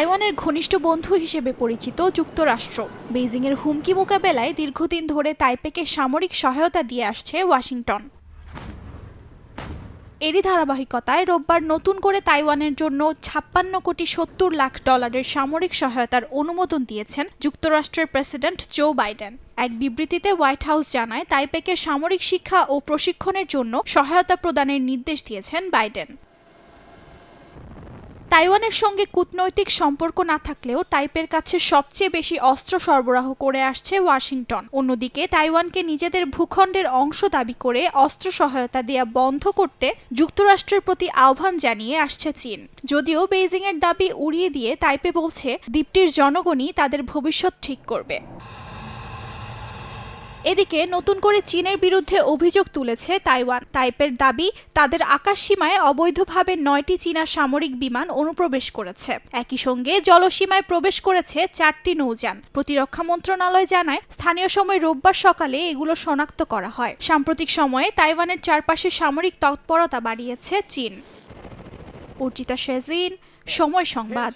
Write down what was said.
তাইওয়ানের ঘনিষ্ঠ বন্ধু হিসেবে পরিচিত যুক্তরাষ্ট্র। বেইজিংয়ের হুমকি মোকাবেলায় দীর্ঘদিন ধরে তাইপেকে সামরিক সহায়তা দিয়ে আসছে ওয়াশিংটন। এরই ধারাবাহিকতায় রোববার নতুন করে তাইওয়ানের জন্য ছাপ্পান্ন কোটি সত্তর লাখ ডলারের সামরিক সহায়তার অনুমোদন দিয়েছেন যুক্তরাষ্ট্রের প্রেসিডেন্ট জো বাইডেন। এক বিবৃতিতে হোয়াইট হাউস জানায়, তাইপেকে সামরিক শিক্ষা ও প্রশিক্ষণের জন্য সহায়তা প্রদানের নির্দেশ দিয়েছেন বাইডেন। তাইওয়ানের সঙ্গে কূটনৈতিক সম্পর্ক না থাকলেও তাইপের কাছে সবচেয়ে বেশি অস্ত্র সরবরাহ করে আসছে ওয়াশিংটন। অন্যদিকে, তাইওয়ানকে নিজেদের ভূখণ্ডের অংশ দাবি করে অস্ত্র সহায়তা দেয়া বন্ধ করতে যুক্তরাষ্ট্রের প্রতি আহ্বান জানিয়ে আসছে চীন। যদিও বেইজিংয়ের দাবি উড়িয়ে দিয়ে তাইপে বলছে, দ্বীপটির জনগণই তাদের ভবিষ্যৎ ঠিক করবে। এদিকে নতুন করে চীনের বিরুদ্ধে অভিযোগ তুলেছে তাইওয়ান। তাইপের দাবি, তাদের আকাশ সীমায় অবৈধভাবে নয়টি চীনা সামরিক বিমান অনুপ্রবেশ করেছে। একই সঙ্গে জলসীমায় প্রবেশ করেছে চারটি নৌযান। প্রতিরক্ষা মন্ত্রণালয় জানায়, স্থানীয় সময় রোববার সকালে এগুলো শনাক্ত করা হয়। সাম্প্রতিক সময়ে তাইওয়ানের চারপাশে সামরিক তৎপরতা বাড়িয়েছে চীন। অর্জিতা শেজিন সময় সংবাদ।